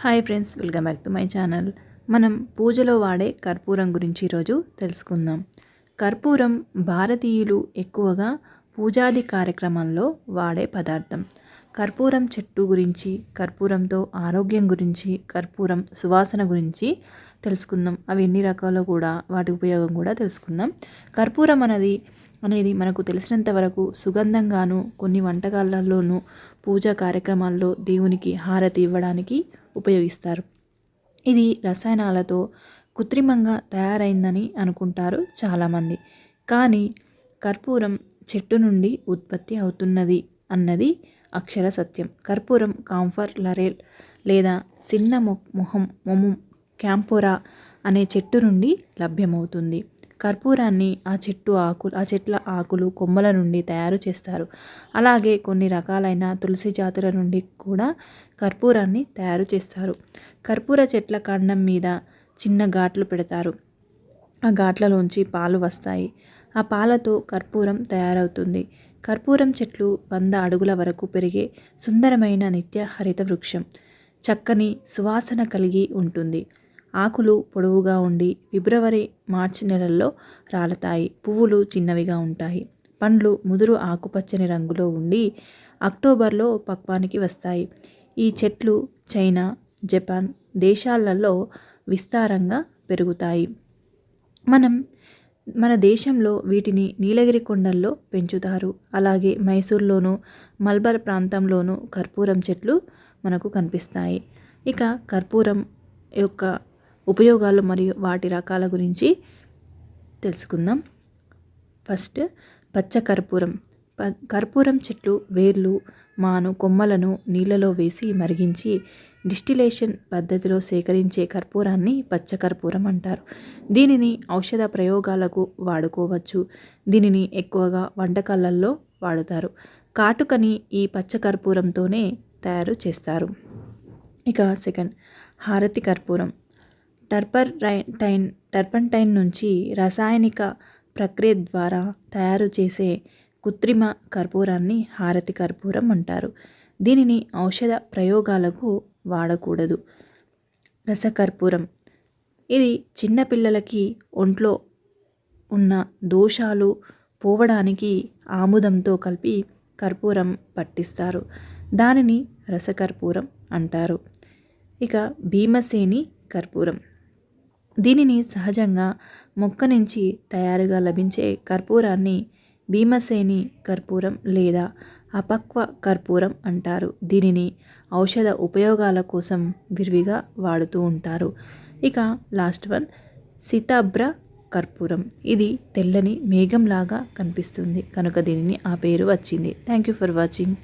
Hi friends welcome back to my channel. మనం పూజలో వాడే కర్పూరం గురించి ఈరోజు తెలుసుకుందాం. కర్పూరం భారతీయులు ఎక్కువగా పూజాది కార్యక్రమాల్లో వాడే పదార్థం. కర్పూరం చెట్టు గురించి కర్పూరంతో ఆరోగ్యం గురించి కర్పూరం సువాసన గురించి తెలుసుకుందాం. అవి ఎన్ని రకాలు కూడా వాటి ఉపయోగం కూడా తెలుసుకుందాం. కర్పూరం అనేది అనేది మనకు తెలిసినంత వరకు సుగంధంగాను కొన్ని వంటకాలలోనూ పూజా కార్యక్రమాల్లో దేవునికి హారతి ఇవ్వడానికి ఉపయోగిస్తారు. ఇది రసాయనాలతో కృత్రిమంగా తయారైందని అనుకుంటారు చాలామంది. కానీ కర్పూరం చెట్టు నుండి ఉత్పత్తి అవుతున్నది అన్నది అక్షర సత్యం. కర్పూరం కాంఫర్ లరేల్ లేదా సిన్న మొహం మొము క్యాంపోరా అనే చెట్టు నుండి లభ్యమవుతుంది. కర్పూరాన్ని ఆ చెట్టు ఆకు ఆ చెట్ల ఆకులు కొమ్మల నుండి తయారు చేస్తారు. అలాగే కొన్ని రకాలైన తులసి జాతుల నుండి కూడా కర్పూరాన్ని తయారు చేస్తారు. కర్పూర చెట్ల కాండం మీద చిన్న ఘాట్లు పెడతారు. ఆ ఘాట్లలోంచి పాలు వస్తాయి. ఆ పాలతో కర్పూరం తయారవుతుంది. కర్పూరం చెట్లు వంద అడుగుల వరకు పెరిగే సుందరమైన నిత్య హరిత వృక్షం. చక్కని సువాసన కలిగి ఉంటుంది. ఆకులు పొడవుగా ఉండి ఫిబ్రవరి మార్చి నెలల్లో రాలతాయి. పువ్వులు చిన్నవిగా ఉంటాయి. పండ్లు ముదురు ఆకుపచ్చని రంగులో ఉండి అక్టోబర్లో పక్వానికి వస్తాయి. ఈ చెట్లు చైనా జపాన్ దేశాలలో విస్తారంగా పెరుగుతాయి. మనం మన దేశంలో వీటిని నీలగిరి కొండల్లో పెంచుతారు. అలాగే మైసూర్లోను మల్బర్ ప్రాంతంలోనూ కర్పూరం చెట్లు మనకు కనిపిస్తాయి. ఇక కర్పూరం యొక్క ఉపయోగాలు మరియు వాటి రకాల గురించి తెలుసుకుందాం. ఫస్ట్ పచ్చ కర్పూరం. ప కర్పూరం చెట్లు వేర్లు మాను కొమ్మలను నీళ్ళలో వేసి మరిగించి డిస్టిలేషన్ పద్ధతిలో సేకరించే కర్పూరాన్ని పచ్చకర్పూరం అంటారు. దీనిని ఔషధ ప్రయోగాలకు వాడుకోవచ్చు. దీనిని ఎక్కువగా వంటకాలలో వాడుతారు. కాటుకని ఈ పచ్చకర్పూరంతోనే తయారు చేస్తారు. ఇక సెకండ్ హారతి కర్పూరం. టర్పర్ టైన్ టర్పంటైన్ నుంచి రసాయనిక ప్రక్రియ ద్వారా తయారు చేసే కృత్రిమ కర్పూరాన్ని హారతి కర్పూరం అంటారు. దీనిని ఔషధ ప్రయోగాలకు వాడకూడదు. రసకర్పూరం. ఇది చిన్నపిల్లలకి ఒంట్లో ఉన్న దోషాలు పోవడానికి ఆముదంతో కలిపి కర్పూరం పట్టిస్తారు. దానిని రసకర్పూరం అంటారు. ఇక భీమసేని కర్పూరం. దీనిని సహజంగా మొక్క నుంచి తయారుగా లభించే కర్పూరాన్ని భీమసేని కర్పూరం లేదా అపక్వ కర్పూరం అంటారు. దీనిని ఔషధ ఉపయోగాల కోసం విరివిగా వాడుతూ ఉంటారు. ఇక లాస్ట్ వన్ సితాబ్ర కర్పూరం. ఇది తెల్లని మేఘంలాగా కనిపిస్తుంది. కనుక దీనిని ఆ పేరు వచ్చింది. Thank you for watching